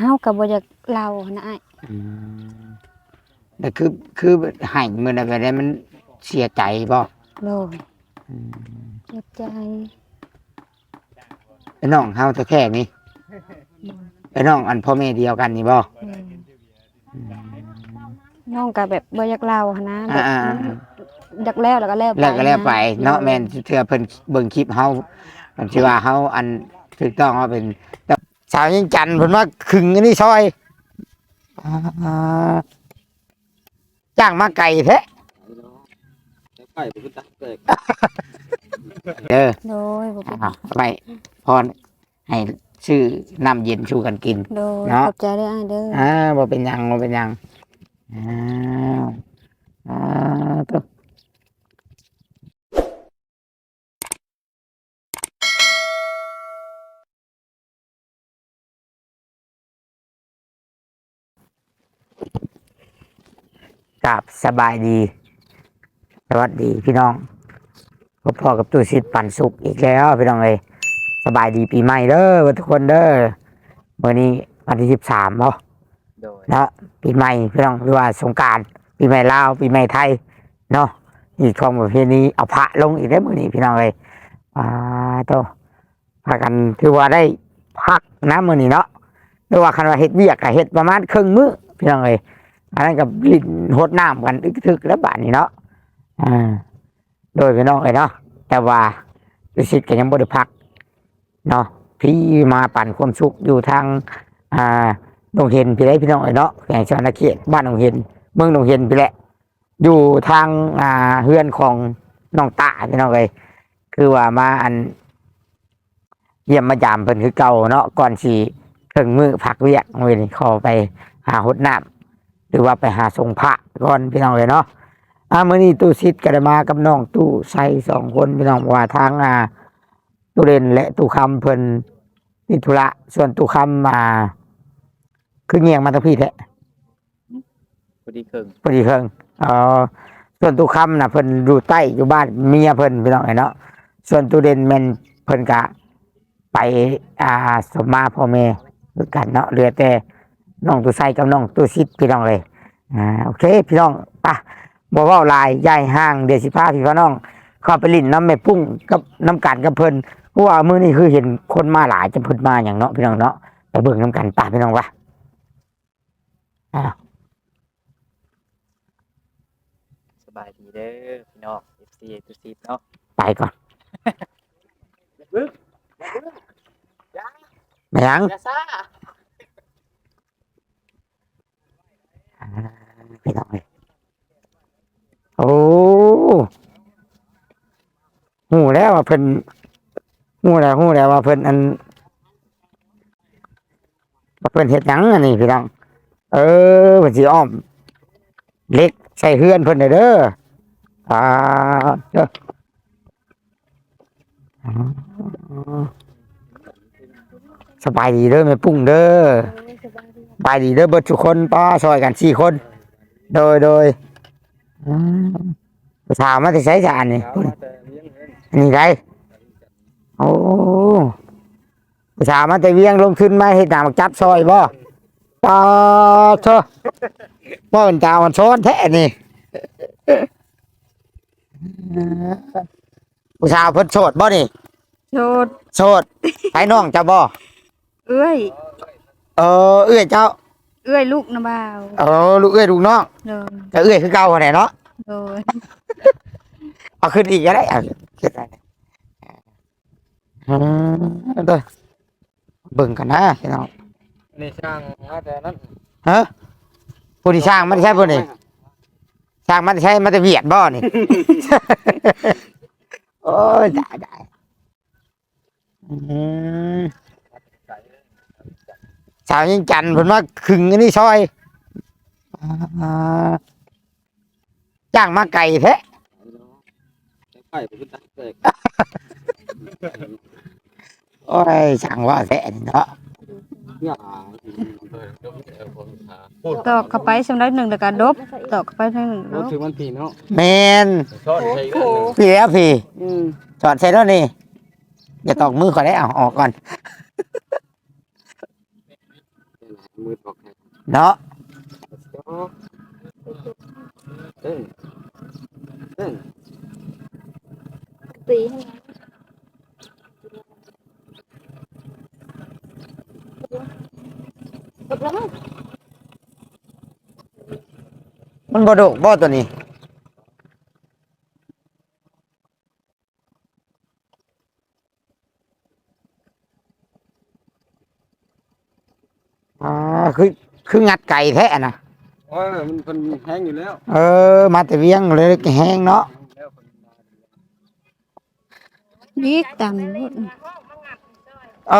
เฮาก็บ่อยากเล่านะอ้ายอืมแต่คือคือให้มื้อนั้นก็ได้มันเสียใจบ่โดยอืมเจ็บใจไอ้น้องเฮาแท้ๆนี่ไอ้น้องอันพ่อแม่เดียวกันนี่บ่โดยน้องก็แบบบ่อยากเล่าหั้นนะแบบอ่า อยากแล้วแล้วก็แล้วไปแล้วก็แล้วไปเนาะโดยแม่นเทื่อเพิ่นเบิ่งคลิปเฮามันสิว่าเฮาอันถูกต้องว่าเป็นแต่สาวยิงจันทน์เพิ่นว่าขึงอันนี้ซอยอ่าจ้างมาไก่แท้ไก่เป็นตักแตกเด้อโดยบ่เป็นอ้าวไปพรให้ชื่อน้ำเย็นชูกันกิน โดยเนาะ ขอบใจเด้ออ้ายเด้อ อ่าบ่เป็นหยังบ่เป็นหยังอ้าวอ้าว ตัวกับสบายดี สวัสดีพี่น้องพบพ่อกับตู้สิทธิ์ปันสุขอีกแล้วพี่น้องเลยสบายดีปีใหม่เด้อทุกคนเด้อวันนี้วันที่สิบสามเนาะโดยเนาะปีใหม่พี่น้องหรือว่าสงกรารปีใหม่ลาวปีใหม่ไทยเนาะอีกของประเพณีเอาพระลงอีกได้อมื่อนี้พี่น้องเลยอ่าโตพากันถือว่าได้พักนะมื่อนี้เนาะหรือว่าคันว่าเฮ็ดเวียกกับเฮ็ดประมาณครึ่งมื้อ พี่น้องเลยอันนั้นกับลิ้นหดน้ำกันอึกทึกแล้วบาดนี้เนาะอ่าโดยพี่น้องเลยเนาะแต่ว่าดูสิก็ยังบ่ได้พักเนาะพี่มาปั่นความสุขอยู่ทางอ่าดงเห็นพี่ได้พี่น้องเอ้ยเนาะแข่งชนเขตบ้านดงเห็นเมืองดงเห็นพี่แหละ อยู่ทางอ่าเฮือนของน้องตาพี่น้องเลยคือว่ามาอันเยี่ยมมายามเพิ่นคือเก่าเนาะก่อนสีเครื่องมือผักเวียกมือนี่ขอไป หาหดน้ำหรือว่าไปหาทรงพระก่อนพี่น้องเลยเนาะอ่ามื้อนี้ตู้ซิดก็ได้มากับน้องตู้ใส่สองคนพี่น้องว่าทางอ่าตู้เรนและตู้คำเพิ่นนิธุระส่วนตู้คำมาคือเงียงมาทั้งพี่แท้พอดีครึ่งพอดีเพิ่งเออส่วนตุคำน่ะเพิ่นอยู่ใต้อยู่บ้านเมียเพิ่นพี่น้องไอ้เนาะส่วนตุเด่นแม่นเพิ่นกะไปอ่าสมมาพ่อแม่คือกันเนาะเหลือแต่ น้องตุไซกับน้องตุซิดพี่น้องเลยอ่าโอเค พี่น้องปะบ่เว้าหลายยายห้างเดี๋ยวสิพาพี่พี่น้องเข้าไปลิ้นน้ำแม่ปุ้งกับน้ำกันกับเพิ่นเพราะว่ามื้อนี้คือเห็นคนมาหลายจะเพิ่นมาอย่างเนาะพี่น้องเนาะไปเบิ่งน้ำกันป่ะพี่น้องวะสบายดีเด้อพี่น้อง FC ตุซีเนาะไปก่อนไม่ยังยาซ่า อ่า พี่น้องเลยโอ้หูแล้วว่าเพิ่นหูแล้วหูแล้วว่าเพิ่นอันว่าเพิ่นเฮ็ดหยังอันนี้พี่น้อง เออเพิ่นสิอ้อม เล็กใส่เฮือนเพิ่นเด้ออ่าเด้ออ๋อสบายดีเด้อแม่ปุ้งเด้อสบาย ดีเด้อเบิดทุกคนป้าซอยกันสี่คน โดยโดยอืมไปถามมาที่ใช้จานนี่เอามาแต่เลี้ยงเงินอันนี้ไรโอ้ไปถามมาแต่เวียงลงทุนมาเฮ็ดหนามักจับซอยบ่ป้าเถอะบ่เป็นตามันซ้อนแท้นี่ผู้สาวเพิ่นโสดบ่นี่โชดโสดไปน้องเจ้าบ่เอ้ย เออเอื้อยเจ้าเอ้ยลูกนะบ่าวเออลูกเอื้อยลูกน้องโดยก็เอื้อยคือเก่าหั่นแหละเนาะโดยเอาขึ้นอีกก็ได้เอาขึ้นได้อืมเด้อเบิ่งกันนะพี่น้องนี่ช่างมาแต่นั้นฮะผู้ที่สร้างมันใช่ผู้นี่สร้างมันใช่มันจะเวียดบ่นี่ โอ้ยได้ได้อืมสาวยิงจันทน์เพิ่นว่าขึงอันนี้ซอยอ่าจ้างมาไก่แท้ไก่เป็นตักแตกโอ้ยช่างว่าแท้นี่เนาะอย่าตอกเข้าไปสำหรับหนึ่งแล้วก็ดบตอกเข้าไปทางหนึ่งโอ้ดบถึงวันพี่เนาะแมนซ่อนใช้กันพี่แล้วพี่อืม จอดเสร็จแล้วนี่อย่าตอกมือก่อนได้เอาออกก่อน มืดบอกให้เนาะเต้นเต้นตีให้จบแล้วมั้งมันบ่โดกบ่ตัวนี้ คือคืองัดไก่แท้น่ะโอ้ยมันเป็นแห้งอยู่แล้วเออ มาแต่เวียงเลยแห้งเนาะแล้วคนมายิกต่ำหมดเอ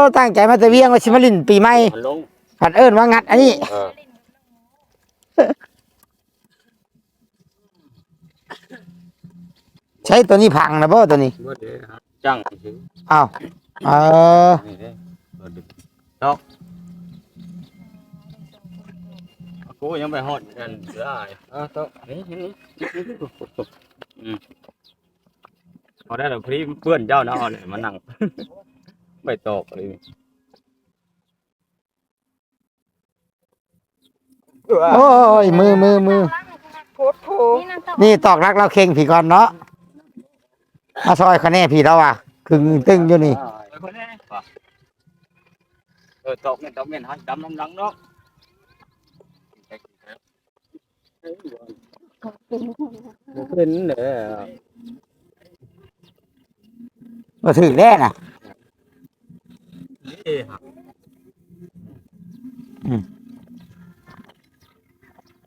อ ตั้งใจมาแต่เวียงว่าสิมาลินปีใหม่มันลงผัดเอิ้นว่างัดอันนี้ เออใช้ตัวนี้พังนะบ่ตัวนี้บ่เด้ฮะจังสิอ้าวเออนี่เด้บ่ดึกดอก กูยังไปฮอดกันเสืออายเอะต้องนี่นี่อืมเอาได้แล้วพรีเพื่อนเจ้าเนาะเอาเนี่ยมานั่ง ไม่ตกเลยโอ้ยมือมือมือนี่นั่งต่อนี่ตอกรักเราเข่งผีก่อนเนาะมาซอยคะแนนผีแล้วอะคึงตึงอยู่นี่เออคนนี้ว่ะเออตกเนี่ยตกเนี่ยหันดำน้ำหลังเนาะ เป็นเด้อมาถึงแน่น่ะ นี่ฮะอืม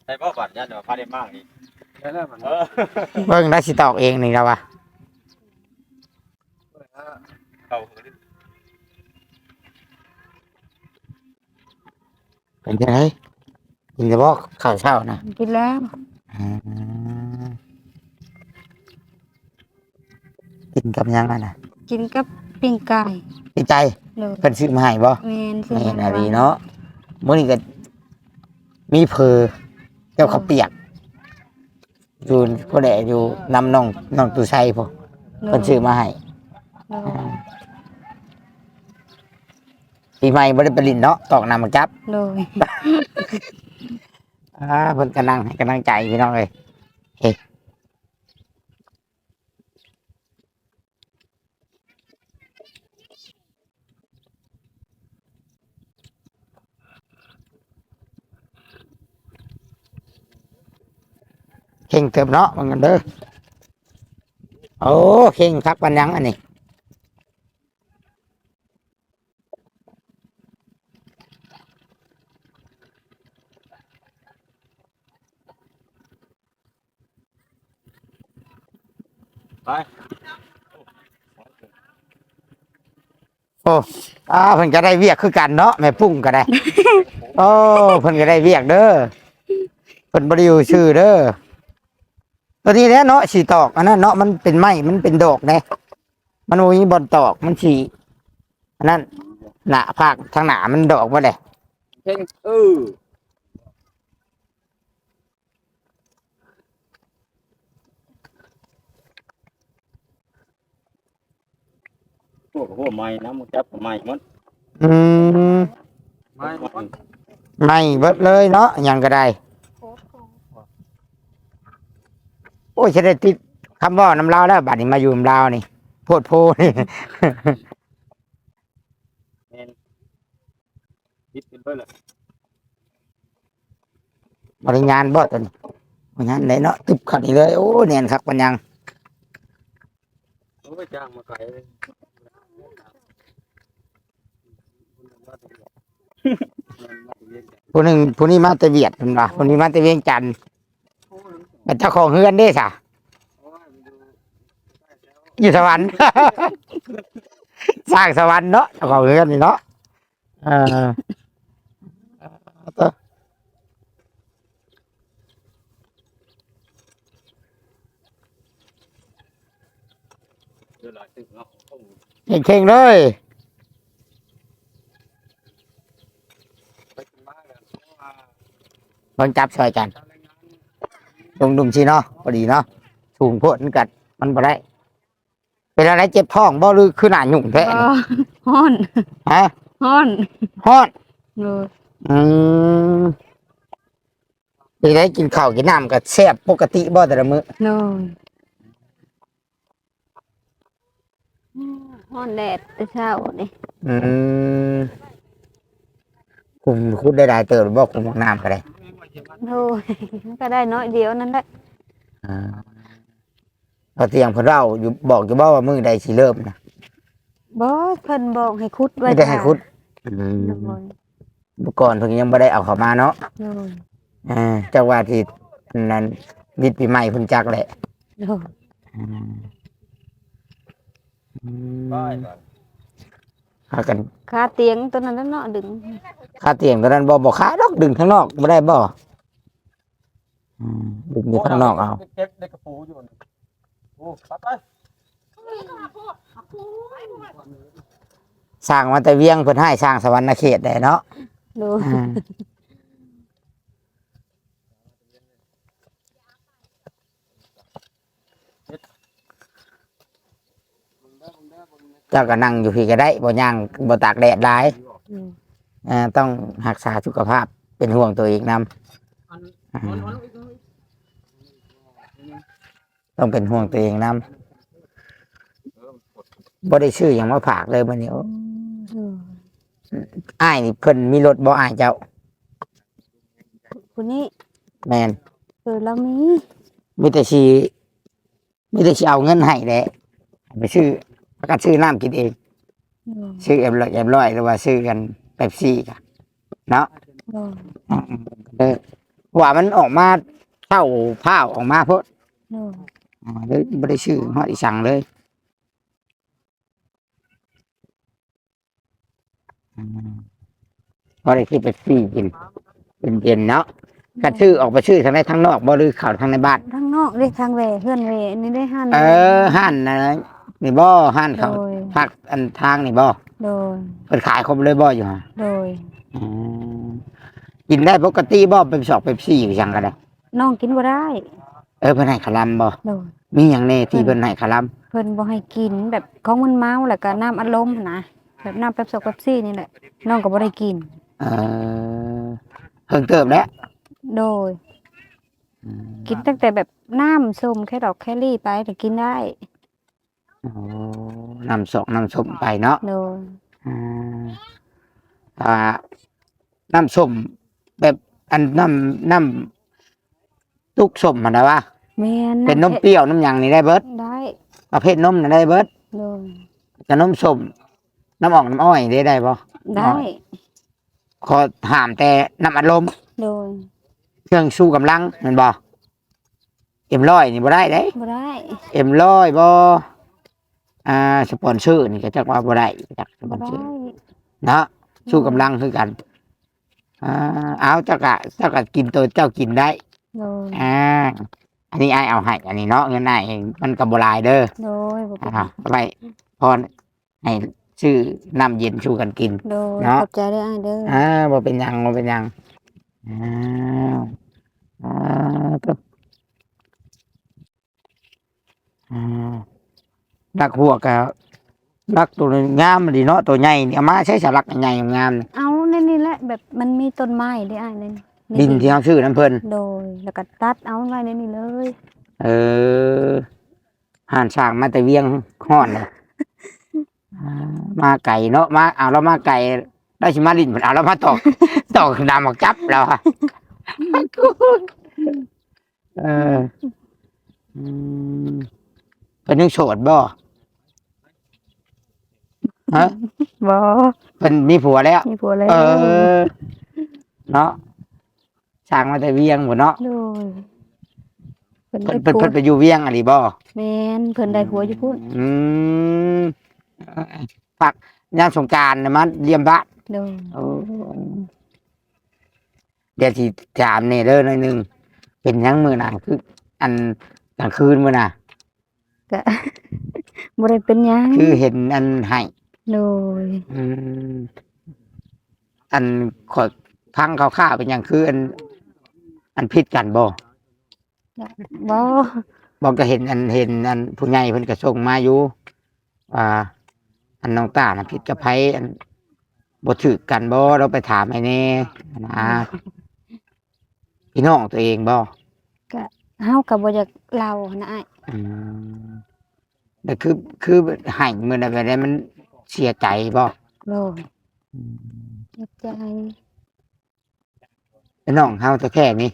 ใช่ป่ะบัตรยันเดี๋ยวพาได้มากนี่ได้แล้วมันเออเบิ่งได้สิตอกเองนี่แล้วว่ะเอาเป็นจังไง กินจะบอกข้าวเช้านะกินแล้วอืมกินกับหยังอะนะกินกับปิ้งไก่ดีใจเลยเพิ่นซื้อมาให้บ่แมนซื้อแม่มานอะดีเนาะมื้อนี้ก็มีเพอเจ้าข้าวเปียกอยู่ผู้ใดอยู่นำน้องน้องตุชัยพอเลยเพิ่นซื้อมาให้ เลย ปีใหม่บ่ได้ไปลินเนาะตอกน้ำมาจับเลยอ่าเพิ่นกำลังให้กำลังใจพี่น้องเอ้ยเฮ้เข่งเติมเนาะมันกันเด้อโอ้เข่งคักปันยังอันนี้ ไปอ่าเพิ่นก็ได้เวียกคือกันเนาะแม่ปุ้งก็ได้ โอ้เพิ่นก็ได้เวียกเด้อเพิ่นบ่ได้อยู่ชื่อเด้อตัวนี้แหละเนาะสีตอกอันนั้นเนาะมันเป็นไม้มันเป็นดอกแน่มันบ่มีบอนตอกมันสีอันนั้นหน้าภาคทางหน้ามันดอกบ่ได้เพ่งเออ วกหัวไม้นะมึงจับไม้มันอืมไม้มันไม่เบิดเลยเนาะหยังก็ได้ โอ้ยจะได้ติดคำเว่าน้ำลาวแล้วบัดนี้มาอยู่น้ำลาวนี่โพดโพนี่แม่นคิดเป็นไปเลยบริงานบ่ตัวนี้บริงานไหนเนาะตึบขัดนี่เลย โอ้เนียนคักปัญญัง โอ้ยจ้างมาไกลเลย ผู้หนึ่งผู้นี้มาแต่เวียดเป็นว่าผู้นี้มาแต่เวียงจันทน์แต่เจ้าของเฮือนเด้สะอยู่สวรรค์ สร้างสวรรค์เนาะเจ้าของเฮือนนี่เนาะเออเข่งเลย ไปกินบ้านกันเพราะว่า เบิ่งจับซอยกันทำรายงานดุมดุมๆสิเนาะพอดีเนาะสูงโพดมันกัดมันบ่ได้เป็นอะไรเจ็บท้องบ่หรือคือหน้าหยุ่งแท้ก็นี่ฮ้อนฮะฮ้อนฮอดโดยอืมไปได้กินข้าวกินน้ำก็แซ่บปกติบ่แต่ละมื้อโดยฮ้อนแดดแต่เช้านี่อืมคุมคุดได้หลายเติบบ่คุมห้องน้ำก็ได้ โดยก็ได้น้อยเดียวนั่นแหละอ่าพอเตียงเพิ่นเล่าอยู่บอกอยู่บ่ว่ามื้อใดสิเริ่มนะบ่เพิ่นบอกให้คุดไว้ไม่ได้ให้คุดอืโดมยเมื่อก่อนเพิ่นยังบ่ได้เอาเข้ามาเนาะโดยอ่าจักว่าที่นั้นวิทย์ปีใหม่เพิ่นจักแหละโดย อืม อืมไปก่อน หากันค่าเตียงตัวนั้นน่ะเนาะดึงค่าเตียงตอนนั้นบ่บ่ขายดอกดึงข้างนอกบ่ได้บ่อืมดึงอยู่ข้างนอกเอาเก็บในกระปูอยู่นี่โอ้ไปไปสร้างมาแต่เวียงเพิ่นให้สร้างสวรรณเขตได้เนาะโดยอ่า เจ้าก็นั่งอยู่พี่ก็ได้บ่ย่างบ่ตากแดดหลายอืมอ่าต้องรักษาสุขภาพเป็นห่วงตัวเองนำต้องเป็นห่วงตัวเองนำบ่ได้ชื่ออย่างมาฝากเลยมื้อนี้โอ้โดยอ้ายนี่เพิ่นมีรถบ่อ้ายเจ้าคนนี้แม่น เออเรามีมีแต่สิมีแต่สิเอาเงินให้แหละไปซื้อ ประกันซื้อน้ำกินเองโดยซื้อเอ็มร้อยเอ็มร้อยหรือว่าซื้อกันเป๊ปซี่กันเนาะโดยอืมเออว่ามันออกมาเท่าผ้าวออกมาเพราะโดยอ่าเลยไม่ได้ชื่อฮอดอีสังเลยอืมพอได้ที่เป๊ปซี่กินเป็นเย็นๆเนาะก็ชื่อออกไปชื่อทางในทางนอกบ่หรือเข่าทางในบ้านทางนอกได้ทางแหวเพื่อนแหวอันนี้ได้หันเออห้านนะ นี่บ่ห้านเขาโดยพักอันทางนี่บ่โดยเพิ่นขายครบเลยบ่อยู่ฮะโดย อืมกินได้ปกติบ่เป็นสอกเป็นสี่ไปสั่งกันได้น้องกินบ่ได้ เออเพิ่นให้ขะลำบ่โดย มีหยังแน่ที่เพิ่นให้ขะลเพิ่นบ่ให้กินแบบของมันเมาแล้วก็น้ำอัดลมนะแบบน้ำเป๊ปซี่เป๊ปซี่นี่แหละน้องก็บ่ได้กินำเออเพิ่งเติมแล้วโดยกินตั้งแต่แบบน้ำส้มแค่ดอกแครี่ไปแต่กินได้ โอ้น้ำสอกน้ำส้มไปเนาะโดยอ่าอ่าน้ำส้มแบบอันน้ำน้ำตุกส้มมันนะวะแม่นเป็นนมเปรี้ยวน้ำหยังนี่ได้เบิดได้ประเภทนมน่ะได้เบิดโดยจะนมส้มน้ำออกน้ำอ้อยได้ได้บ่ได้ ขอห้ามแต่น้ำอัดลมโดยเครื่องสู้กำลังแมันบ่เอ็มร้อยนี่บ่ได้เด้ บ่ได้ เอ็มร้อยบ่ อ่าสปอนเซอร์นี่ก็จักว่าบ่ได้จักสปบ่อนเซได้อร์เนาะสู้กำลังคือกันอ่าเอาเจ้ากะเจ้ากะกินตัวเจ้ากินได้โดยอ่าอันนี้ไอายเอาให้อันนี้เนาะเงินไอายเองมันก็บ่หลายเด้อโดยบ่เป็นอ่าไปพอให้ชื่อน้ำเย็นสู้กันกิน โดยเนาะ ขอบใจเด้ออ้ายเด้ออ่าบ่เป็นหยังบ่เป็นหยังอ้าวอ้าวตัวอ่า รักหัวกะรักตัวนี้งามดีเนาะตัวใหญ่นี่เอามาใช้สลักใหญ่งามๆนี่เอาในนี่แหละแบบมันมีต้นไม้เด้ออ้ายนี่ดินที่เขาซื้อน้ำเพิ่นโดย แล้วก็ตัดเอาไว้ในนี่เลยเออห่านช่างมาแต่เวียงห้อนเลยอ่ามาไก่เนาะมาเอาเรามาไก่ได้ชิมาลินเพิ่นเอาเรามาตอก ตอกดำออกจับแล้วอะเอออืมเป็นยังโสดบ่ ฮะบ่เป็นมีผัวแล้ว มีผัวแล้วเออ เนาะช่างมาแต่เวียงหมดเนาะโดยเพิ่นเพิ่ได้นเพิ่นผัวเพิ่นไปอยู่เวียงอะไรบ่แม่นเพิ่นได้ผัวอยู่พุ่นอืมปักยามสงกรารนะมันเยี่ยมบ้านโดยโอ้เดี๋ยวสิถามเนี่ยเด้อหน่อยหนึงเป็นหยังมือน่ะคือ อันกลางคืนมือน่ะก็บ่ได้เป็นหยังคือเห็นอันให้ โดยอืมอันขอพังข้าวข้าวๆเป็นหยังคือ อัน อันพิษกันบ่บ่บอกก็เห็นอันเห็นอันผู้ใหญ่เพิ่นก็ส่งมาอยู่ว่าอันน้องตาน่ะพิษกับไผอันบ่ถือกันบ่เราไปถามให้แน่นะพี่น้องตัวเองบ่เฮาก็บ่อยากเล่านะอ้ายอืมแต่คือคือให้มื้อนั้นไปได้มัน เสียใจบ่โอ้ยเจ็บใจเป็นน้องเฮาแต่แค่นี้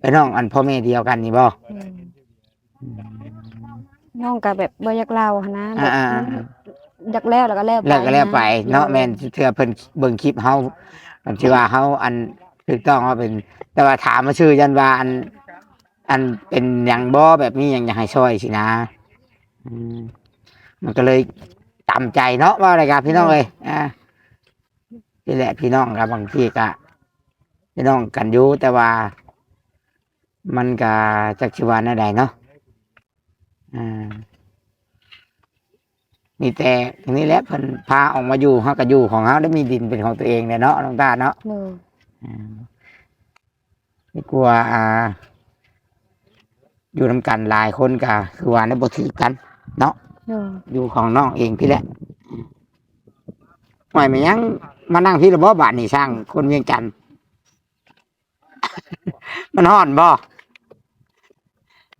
เป็นน้องอันพ่อแม่เดียวกันนี่บ่อืมน้องก็แบบบ่อยากเล่าหั้นนะแบบอ่าอยากแล้วแล้วก็แล้วไปแล้วก็แล้วไปะเนาะแม่นเทื่อเพิ่นเบิ่งคลิปเฮามันสิว่าเฮาอันถูกต้องว่าเป็น แต่ว่าถามมาชื่อยันว่าอัน อันเป็นหยังบ่แบบนี้หยังอยากให้ช่วยสินะอืมมันก็เลย ตามใจเนาะว่าอะไรกันพี่น้องเอ้ยอ่านี่แหละพี่น้องกับบางทีก็พี่น้องกันอยู่แต่ว่า มันก็จักชีวาแนวใดเนาะอ่านี่แต่ทีนี้แหละเพิ่นพาออกมาอยู่เฮาก็อยู่ของเฮาได้มีดินเป็นของตัวเองเนี่ยเนาะน้องตาเนาะโอ้อ่าไม่กลัวอ่า อยู่นำกันหลายคนก็คือว่าในบทถือกันโอ้ อยู่ของน้องเองพี่แหละหมายไม่ยังมานั่งพี่ระบอบาทนี่สร้างคนเวียงจันทน์มันห่อนบ่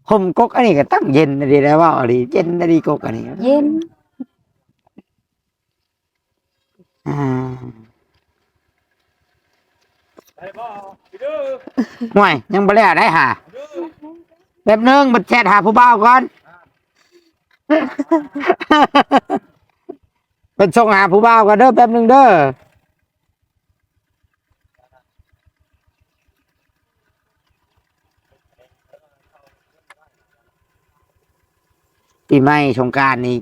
ผมกกอันนี้ก็ตั้งเย็นดีแล้วว่าอะไรเย็นดีกกอันนี้เย็นอ่าได้บ่พี่เด้อห่วยยังบ่ได้ได้หาแบบนึงบัดแชทหาผู้บ่าวก่อน เป็นส่งหาผู้บ่าวกันเด้อแป๊บหนึงเด้อปีใหม่สงกรารนี่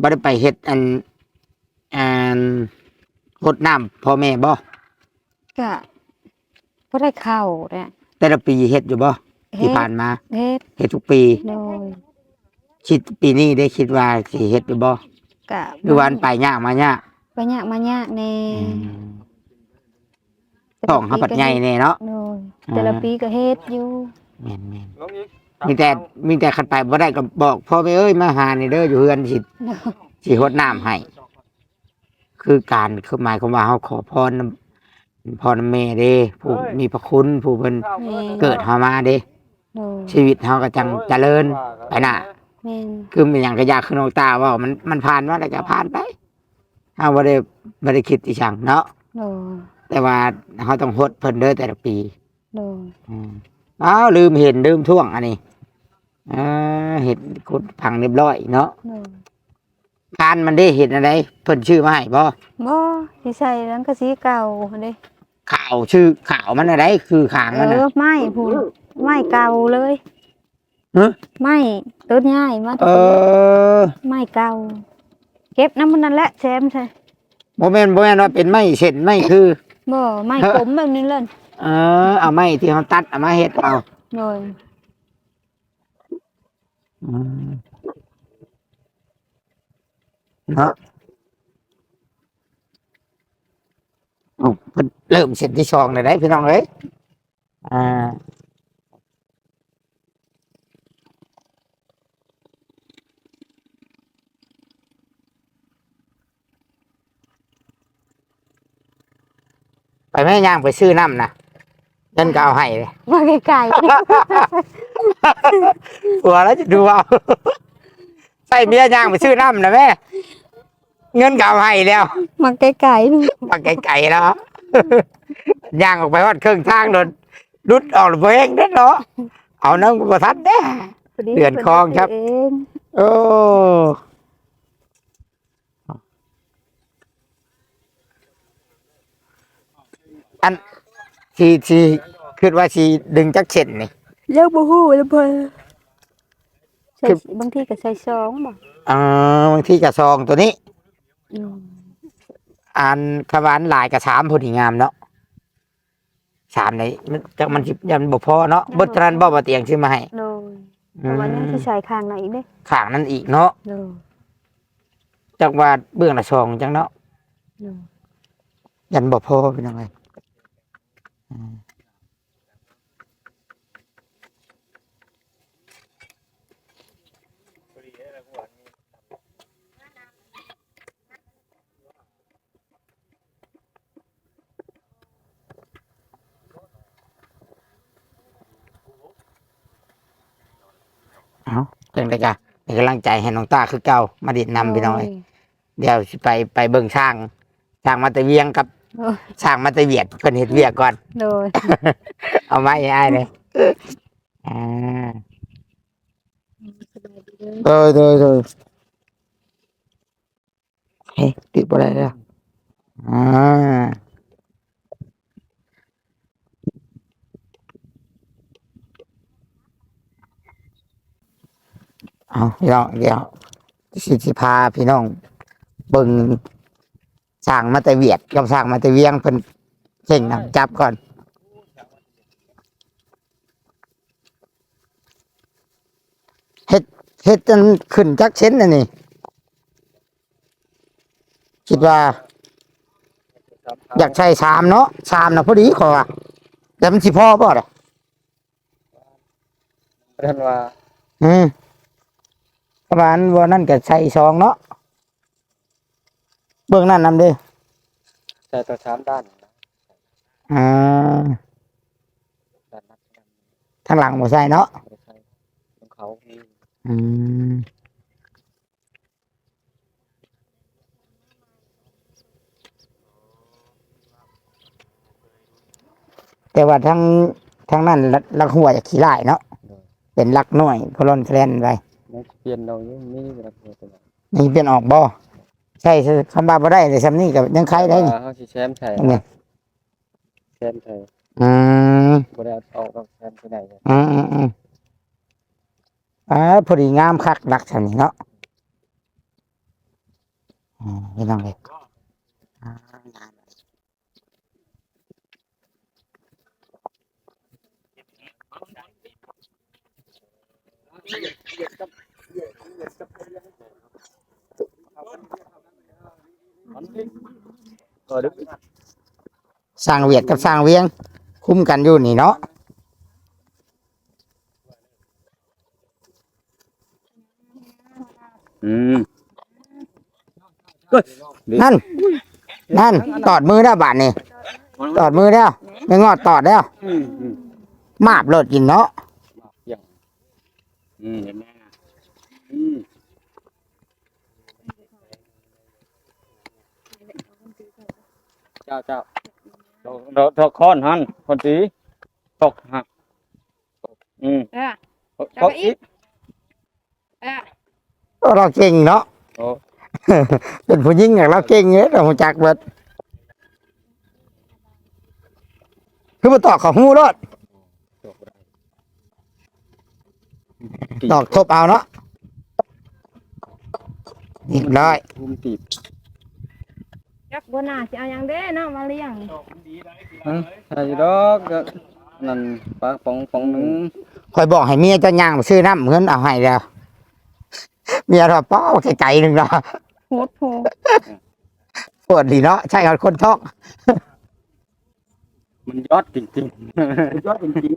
บ่ได้ไปเฮ็ดอันอันรดน้ำพ่อแม่บ่ก็บ่ได้เข้าเนี่ยแต่ละปีเฮ็ดอยู่บ่เฮ็ที่ดผ่านมาเฮ็ดเฮ็ดทุกปีโดย คิดปีนี้ได้คิดว่าสิเฮ็ดอยู่บ่ก็หรือว่าอันไปยากมายากไปยากมายากแน่ต้องหาปัจจัยแน่เนาะ โดยแต่ละปีก็เฮ็ดอยู่แม่นแม่นลงอีกมีแต่มีแต่คันไปบ่ได้ก็บอกพ่อแม่เอ้ยมาหานี่เด้ออยู่เฮือนสิสิรดน้ำให้คือการคือหมายความว่าเฮาขอพรนำพ่อนำแม่เด้ผู้มีพระคุณผู้เพิ่นแม่เกิดเฮามาเด้ โดยชีวิตเฮาก็จังเจริญ ไปหน้า แม่นคือมันอย่างก็อยากขึ้นน้องตาว่ามันมันผ่านมาแล้วก็ผ่านไปเฮาบ่ได้บ่ได้คิดอีสังเนาะโดยแต่ว่าเขาต้องฮดเพิ่นเด้อแต่ละปีโดยอืมอ้าวลืมเห็นลืมท่วงอันนี้อ่าเห็นคุดพังเรียบร้อยเนาะโดยการมันได้เห็นอะไรเพิ่นชื่อมาให้บ่บ่สิใส่หลังกะสีเก่าเด้ข่าวชื่อข่าวมันอะไรคือขางเอมันน่ะอไม้พูนไม้เก่าเลย ฮะไม้ต้นใหญ่มาเออไม้เก่า เก็บน้ำมันนั่นแหละแซมใช่บ่แม่นบ่แม่นว่าเป็นไม้เส้นไม้คือบ่ไม้เออกลมแบบนี้เลยเออเอาไม้ที่เขาตัดเอามาเฮ็ดเอาโดยอืมเนาะโอ้เพิ่นเริ่มเส้นที่สองเลยได้พี่น้องเอ้ยอ่า ไปแม่ย่างไปซื้อน้ำนะเงินก็เอาให้เลยมาไกลหัวแล้วจะดูเอาใส่เมียย่างไปซื้อน้ำนะแม่ เงินก็เอาให้แล้วๆมาไกลๆมาไกลๆแล้วย่างออกไปวัดครึ่งทางโดนรุดออกเองเด้อเนาะเอาน้ำประทัดเด้อ เดือนคลองครับ เอง โอ้ อันที่ที่คิดว่าชีดึงจักเช่นนี่เลิกบ่ฮู้แล้วเพิ่นใส่คือบางทีก็ใส่ซองบ่อ่าบางทีกระซองตัวนี้ อืมอันขวานหลายกับสามพอดีงามเนาะสามเลยมันจักมันสิยันบ่พอเนาะบทนั้นบ่บ่เตียงซื้อมาให้โดยอืเพราะว่ายังมสิใส่ข้างไหนอีกเด้ข้างนั้นอีกเนาะโดยจักว่าเบื้องละซองจังเนาะโดยยันบ่พอเป็ เอาเรื่องใดกะเป็นกำลังใจให้น้องตาคือเก่ามาดิดนำไปหน่อย เดี๋ยวไปไปเบิ่งช่างช่างมาแต่เวียงกับ โอ้ยช่างมาแตะเวียดเพิ่นเฮ็ดเวียกก่อน โดย เอาไม้ให้อ้ายเลยอ่าโดยโดยโดยเฮ้ยติดบ่ได้แล้วอ่าเอาพี่น้องเดี๋ยวสิสิพาพี่น้องเบิ่ง สร้างมาแต่เวียดกับสร้างมาแต่เวียงเพิ่นเข่งนํจับก่อนเฮ็ดจนขึ้นจักเช้นน่ะนี่ คิดว่า อยากใช้สามเนาะสามนะพอดีขอว่าแต่มันสิพอบ่ล่ะท่านว่า อืมประมาณว่านั่นก็ใช้สองเนาะ เบื้องนั้นนำเด้อใช้ตัวสามด้านนะอ่าด้านนักด้านทางหลังบ่ใช่เนาะไม่ใช่ของเขามีอืมแต่ว่าทั้งทั้งนั้นลักลักหัวจะขี้ไล่เนาะเป็นลักน้อยพลอนแคลนไปมันเปลี่ยนเรายังมีเวลาเปลี่ยนตัวนี่เป็นออกบ่ ใช่คำบาบ่ได้แต่ซำนี้กับยังใครได้นี่เขาสิแชมป์ไทยเนี่ยแชมป์ไทยอืมบ่ได้เอาออกแชมป์ที่ไหนเลยอืมอืมอืมอ่าพอดีงามคักลักฉันนี่เนาะอืมพี่น้องเลยอ่างามก็ดึก สร้างเวียดกับสร้างเวียง คุ้มกันอยู่นี่เนาะอืมนั่น นั่น ตอดมือได้บาทนี่ตอดมือแล้วไม่งอดตอดแล้วอืมอืมมาบโลดกินเนาะอืมเห็นไหมนะอืม เจ้าเจ้าดอกดอกดอกค้อนหันคนตีตกหักอืมเออตกอีกเออเราเก่งเนาะโอ้เป็นผู้หญิงอย่างเราเก่งเนี่ยเราจักเบิดคือมาตอกของหูรถตกได้ตอกทบเอาเนาะเรียบร้อยภูมิตีบ จักบ่น่าสิเอาหยังเด้เนาะมาเลี้ยงใช่ดอกก็นั่นปลาฟองฟองหนึงคอยบอกให้เมียเจะย่างมาซื้อน้ำเงินเอาให้แล้วเมียเราเป้าไกลๆหนึ่งเนาะโหดโหปวดดีเนาะใช่กับคนท้องมันยอดจริงๆยอดจริง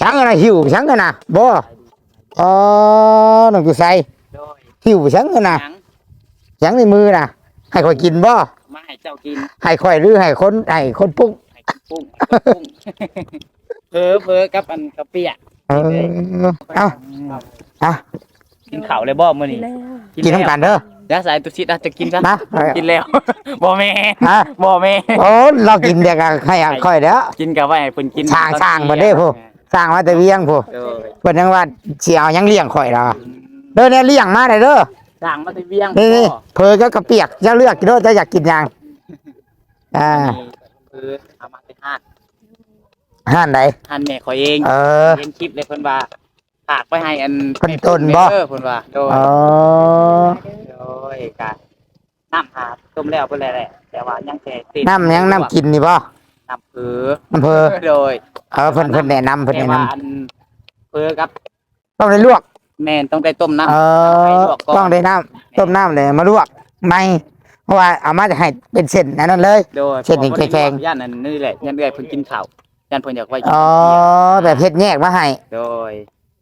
ช้างอะไรหิวช้างกันนะบ่อ๋อน้องกุไซโดยหิวช้างกันนะห ยังช้างในมือนะให้คอยกินบ่มาให้เจ้ากินให้คอยหรือให้คนให้คนปุ๊กให้กินปุ้งปุ้งเพอเพอกับอันกะเปียกเออเอากินข้าวเลยบ่มื้อกินี้นแล้วกินน้ำกันเด้อเดี๋ยวสายตุสิตอาจจะกินซะนะกินแล้วบ่แม่ฮะบ่แม่โอ้เรากินเดียวกันให้อะค่อยเด้อกินกับไว้ให้เพิ่นกินสร้างสร้างบ่ได้ผู้สร้างมาแต่เวียงผู้เออเพิ่นยังว่าสิเอาหยังเลี้ยงข่อยล่ะเด้อเนี่ยเลี้ยงมาได้เด้อ สร้างมาแต่เวียงนี่นี่บ่เพอก็กระเปียกจะเลือกกินเด้อจะอยากกินหยังอ่าคือเอามาแต่ห้านห้านใดห้านแม่ข่อยเองเออเห็นคลิปเลยเพิ่นว่าฝากไปให้อันเพิ่นต้นบ่เออเพิ่นว่าโดยอ๋อโดยกะน้ำหาต้มแล้วเพิ่นแหละแต่ว่ายังแต่ติดน้ำหยังน้ำกินนี่บ่น้ำเผืออำเภอโดยเออเพิ่นเพิ่นแนะนำเพิ่นแต่แนะนำว่าอันเผือกับต้องได้ลวก แม่นต้องได้ต้มน้ำเอให้อลวกก่อนต้องได้น้ำต้มน้ำเลยมาลวกไม่เพราะว่าเอามาจะให้เป็นเส้นอันนั้นเลย โดยเช่นอย่างแพงย่านนั้นนี่แหละย่านเอื้อยเพิ่นกินข้าวย่านเพิ่นอยากไว้กินอ๋อแบบเฮ็ดแยกมาให้โดย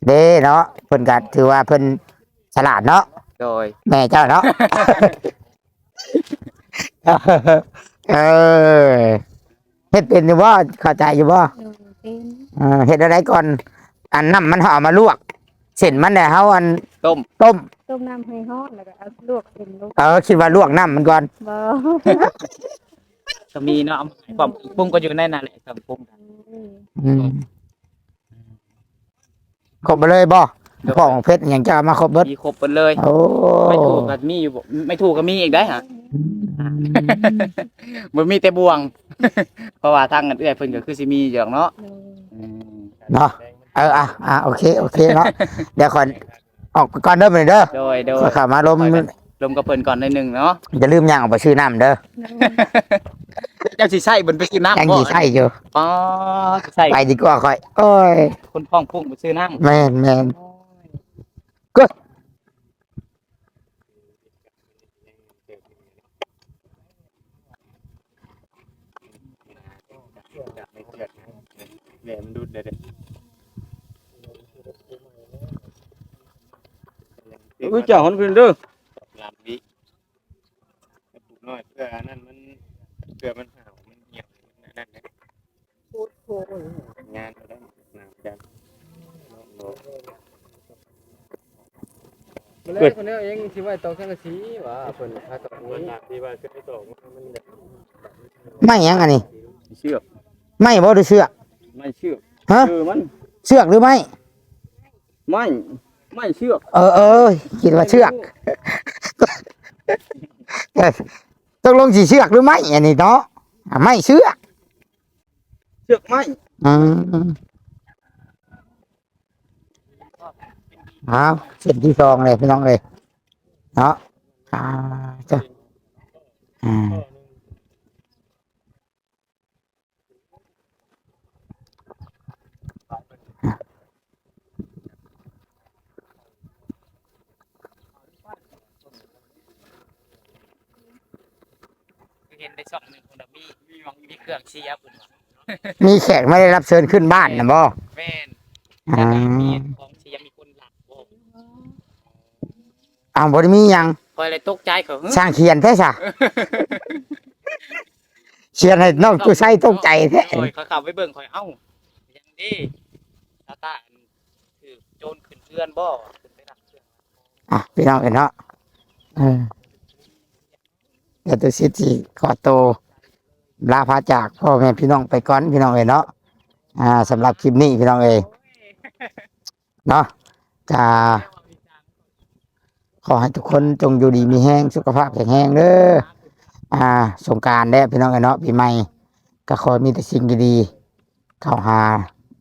เด้เนาะเพิ่นก็ถือว่าเพิ่นฉลาดเนาะโดยแม่เจ้าเนาะ เออเฮ็ดเป็นอยู่บ่เข้าใจอยู่บ่เออเป็น เออเฮ็ดอะไรก่อนอันน้ำมันเอามาลวก เส้นมันเนี่ยเฮาอันต้ม ต้ม ต้มน้ำให้ฮ้อนแล้วก็เอาลวกเป็นลูกเออคิดว่าลวกน้ำมันก่อนบ่ก็มีเนาะความปรุงก็อยู่ในนั่นแหละครับปรุงอืมครบไปเลยบ่พ่อของเพชรอย่างจะเอามาครบเบิดมีครบหมดเลย โอ้ไม่ถูกก็มีอยู่บ่ไม่ถูกก็มีอีกได้ฮะมันมีแต่บวง เพราะว่าทางกันเอื้อยเพิ่นก็คือสิมีอย่างเนาะอืมเนาะ เอออะอะโอเคโอเคเนาะเดี๋ยวก่อนออกไปก่อนเด้อมื้อนี้เด้อโดยโดยขอเข้ามาลมลมกับเพิ่นก่อนหน่อยหนึงเนาะจะลืมย่างออกไปซื้อน้ำเด้อเจ้าสิใช้เบิ่นไปซื้อน้ำยังบ่สิใช่อยู่อ๋อสิใช้ไปดีกว่าค่อยโอ้ยคนพ้องพุ่งไปซื้อน้ำแม่นแม่นเนี่ยมันดูดเด็ด อุ้ยเจ้าคนเพิ่นเด้อลามวิปลูกน้อยเพื่ออันนั้นมันเพื่อมันห่าวมันเหี่ยวนั่นนั่นนะงานเราได้หนักจังเกิดคนนี้เองที่ว่าตอกสังกะสีว่าเพิ่นพาตอกมันนี้หนักที่ว่าขึ้นไปตกมันแบบไม่หยังอันนี้เชือกไม่บ่หรือเชือกไม่เชือกฮะคือมันเชือกหรือไม่ไม่ ไม่เชือก เออเออคิดว่าเชือกเออตกลงสิเชือกหรือไม่อันนี้เนาะอะไม่เชือกเชือกไม่อืมเอาเส้นที่สองเลยพี่น้องเลยเนาะอ่าจ้ะอ่า เห็นได้ช่องหนึงคนน่ะมีมีหวังมี เครื่องเชียร์เพิ่นว่ามีแขกไม่ได้รับเชิญขึ้นบ้านนะบ่แม่นอ่าแต่มีของเชียร์มีคนหลักบ่อ้าวบ่ได้มีหยังคอยเลยตกใจเขาสร้างเขียนแท้ซะเขียนให้น้องกูใส่ตกใจแท้โอ้ยเขาขับไปเบิ่งคอยเอ้ายังดีตาตาอันคือโจรขึ้นเพื่อนบ่ขึ้นไปรับเพื่อนอะพี่น้องเห็นเนาะเออเดี๋ยวตัวสิทธิขอโตว ลาพาจากพ่อแม่พี่น้องไปก่อนพี่น้องเอ้ยเนาะอ่าสำหรับคลิปนี้พี่น้องเอ้ยเนาะจะขอให้ทุกคนจงอยู่ดีมีแห้งสุขภาพแข็งแรงเด้ออ่า สงการได้พี่น้องเอ้ยเนาะปีใหม่ก็ขอมีแต่สิ่งดีๆเข้าหา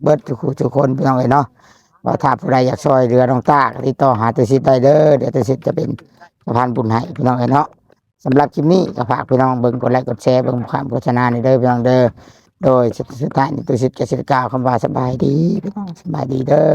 เบิดทุกทุกคนพี่น้องเอ้ยเนาะว่าถ้าผู้ใดอยากช่วยเหลือน้องตากติดต่อหาตัวสิทธิ์ได้เด้อเดี๋ยวตัวสิทธิ์จะเป็นสะพานบุญให้พี่น้องเอ้ยเนาะ สำหรับคลิปนี้ก็ฝากพี่น้องเบิ่งกดไลค์กดแชร์เบิ่งความโฆษณาในเด้อพี่น้องเด้อโดยสุดท้ายนี่ตัวสิทธิ์จะสิทธิ์กล่าคำว่าสบายดีพี่น้องสบายดีเด้อ